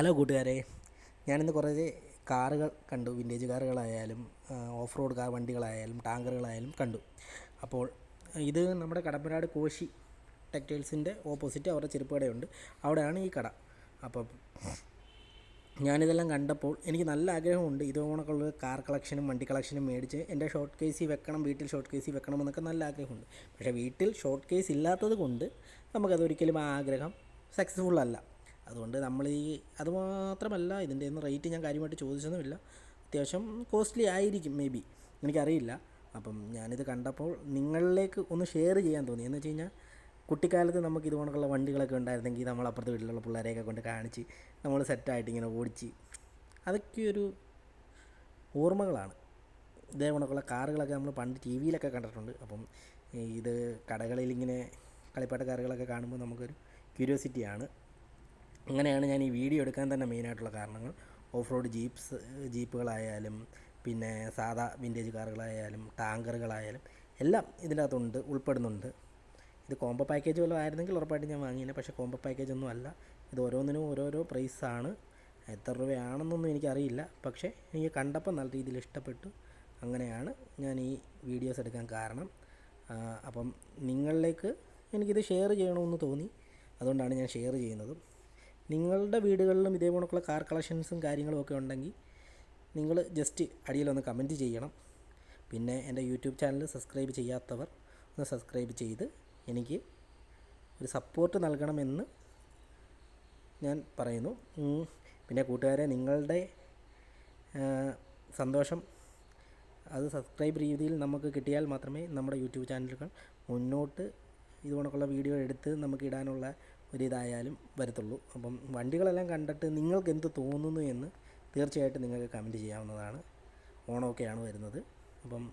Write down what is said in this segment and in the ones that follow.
Hello കൂട്ടുകാരെ. ഞാനിന്ന് കുറേ കാറുകൾ കണ്ടു. വിന്റേജ് കാറുകളായാലും ഓഫ് റോഡ് കാർ വണ്ടികളായാലും ടാങ്കറുകളായാലും കണ്ടു. അപ്പോൾ ഇത് നമ്മുടെ കടമ്പനാട് കോശി ടെക്സ്റ്റൈൽസിന്റെ ഓപ്പോസിറ്റ് അവരുടെ ചെരുപ്പ് കടയുണ്ട് അവിടെയാണ് ഈ കട. അപ്പം ഞാനിതെല്ലാം കണ്ടപ്പോൾ എനിക്ക് നല്ല ആഗ്രഹമുണ്ട്. ഇത് കണക്കുള്ള കാർ കളക്ഷനും വണ്ടി കളക്ഷനും മേടിച്ച് എന്റെ ഷോർട്ട് കേസിൽ വെക്കണം വീട്ടിൽ ഷോർട്ട് കേസിൽ വെക്കണമെന്നൊക്കെ നല്ല ആഗ്രഹമുണ്ട്. പക്ഷേ വീട്ടിൽ ഷോർട്ട് കേസ് ഇല്ലാത്തത് കൊണ്ട് നമുക്കതൊരിക്കലും ആ ആഗ്രഹം സക്സസ്ഫുൾ അല്ല. അതുകൊണ്ട് നമ്മൾ ഈ അതുമാത്രമല്ല ഇതിന്റെ ഒന്നും റേറ്റ് ഞാൻ കാര്യമായിട്ട് ചോദിച്ചൊന്നുമില്ല. അത്യാവശ്യം കോസ്റ്റ്ലി ആയിരിക്കും മേ ബി എനിക്കറിയില്ല. അപ്പം ഞാനിത് കണ്ടപ്പോൾ നിങ്ങളിലേക്ക് ഒന്ന് ഷെയർ ചെയ്യാൻ തോന്നി. എന്ന് വെച്ച് കഴിഞ്ഞാൽ കുട്ടിക്കാലത്ത് നമുക്ക് ഇതുപോലുള്ള വണ്ടികളൊക്കെ ഉണ്ടായിരുന്നെങ്കിൽ നമ്മൾ അപ്പുറത്തെ വീട്ടിലുള്ള പിള്ളേരെയൊക്കെ കൊണ്ട് കാണിച്ച് നമ്മൾ സെറ്റായിട്ട് ഇങ്ങനെ ഓടിച്ച് അതൊക്കെ ഒരു ഓർമ്മകളാണ്. ഇതേ കണക്കുള്ള കാറുകളൊക്കെ നമ്മൾ പണ്ട് ടി വിയിലൊക്കെ കണ്ടിട്ടുണ്ട്. അപ്പം ഇത് കടകളിൽ ഇങ്ങനെ കളിപ്പാട്ട കാറുകളൊക്കെ കാണുമ്പോൾ നമുക്കൊരു ക്യൂരിയോസിറ്റിയാണ് അങ്ങനെയാണ് ഞാൻ ഈ വീഡിയോ എടുക്കാൻ തന്നെ മെയിനായിട്ടുള്ള കാരണങ്ങൾ. ഓഫ് റോഡ് ജീപ്സ് ജീപ്പുകളായാലും പിന്നെ സാധാ വിന്റേജ് കാറുകളായാലും ടാങ്കറുകളായാലും എല്ലാം ഇതിനകത്തുണ്ട് ഉൾപ്പെടുന്നുണ്ട്. ഇത് കോംബോ പാക്കേജ് വല്ലതും ആയിരുന്നെങ്കിൽ ഉറപ്പായിട്ടും ഞാൻ വാങ്ങിയില്ല. പക്ഷേ കോംബോ പാക്കേജ് ഒന്നും അല്ല. ഇത് ഓരോന്നിനും ഓരോരോ പ്രൈസാണ് എത്ര രൂപയാണെന്നൊന്നും എനിക്കറിയില്ല. പക്ഷേ എനിക്ക് കണ്ടപ്പോൾ നല്ല രീതിയിൽ ഇഷ്ടപ്പെട്ടു. അങ്ങനെയാണ് ഞാൻ ഈ വീഡിയോസ് എടുക്കാൻ കാരണം. അപ്പം നിങ്ങളിലേക്ക് എനിക്കിത് ഷെയർ ചെയ്യണമെന്ന് തോന്നി. അതുകൊണ്ടാണ് ഞാൻ ഷെയർ ചെയ്യുന്നത്. നിങ്ങളുടെ വീടുകളിലും ഇതേ കണക്കുള്ള കാർ കളക്ഷൻസും കാര്യങ്ങളും ഒക്കെ ഉണ്ടെങ്കിൽ നിങ്ങൾ ജസ്റ്റ് അടിയിലൊന്ന് കമന്റ് ചെയ്യണം. പിന്നെ എന്റെ യൂട്യൂബ് ചാനൽ സബ്സ്ക്രൈബ് ചെയ്യാത്തവർ ഒന്ന് സബ്സ്ക്രൈബ് ചെയ്ത് എനിക്ക് ഒരു സപ്പോർട്ട് നൽകണമെന്ന് ഞാൻ പറയുന്നു. പിന്നെ കൂട്ടുകാരെ നിങ്ങളുടെ സന്തോഷം അത് സബ്സ്ക്രൈബ് രീതിയിൽ നമുക്ക് കിട്ടിയാൽ മാത്രമേ നമ്മുടെ യൂട്യൂബ് ചാനലുകൾ മുന്നോട്ട് ഇത് കണക്കുള്ള വീഡിയോ എടുത്ത് നമുക്ക് ഇടാനുള്ള ഒരിതായാലും വരത്തുള്ളൂ. അപ്പം വണ്ടികളെല്ലാം കണ്ടിട്ട് നിങ്ങൾക്ക് എന്ത് തോന്നുന്നു എന്ന് തീർച്ചയായിട്ടും നിങ്ങൾക്ക് കമന്റ് ചെയ്യാവുന്നതാണ്. ഓണമൊക്കെയാണ് വരുന്നത്. അപ്പം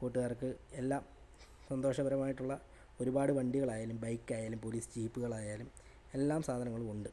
കൂട്ടുകാർക്ക് എല്ലാം സന്തോഷപരമായിട്ടുള്ള ഒരുപാട് വണ്ടികളായാലും ബൈക്കായാലും പോലീസ് ജീപ്പുകളായാലും എല്ലാം സാധനങ്ങളും ഉണ്ട്.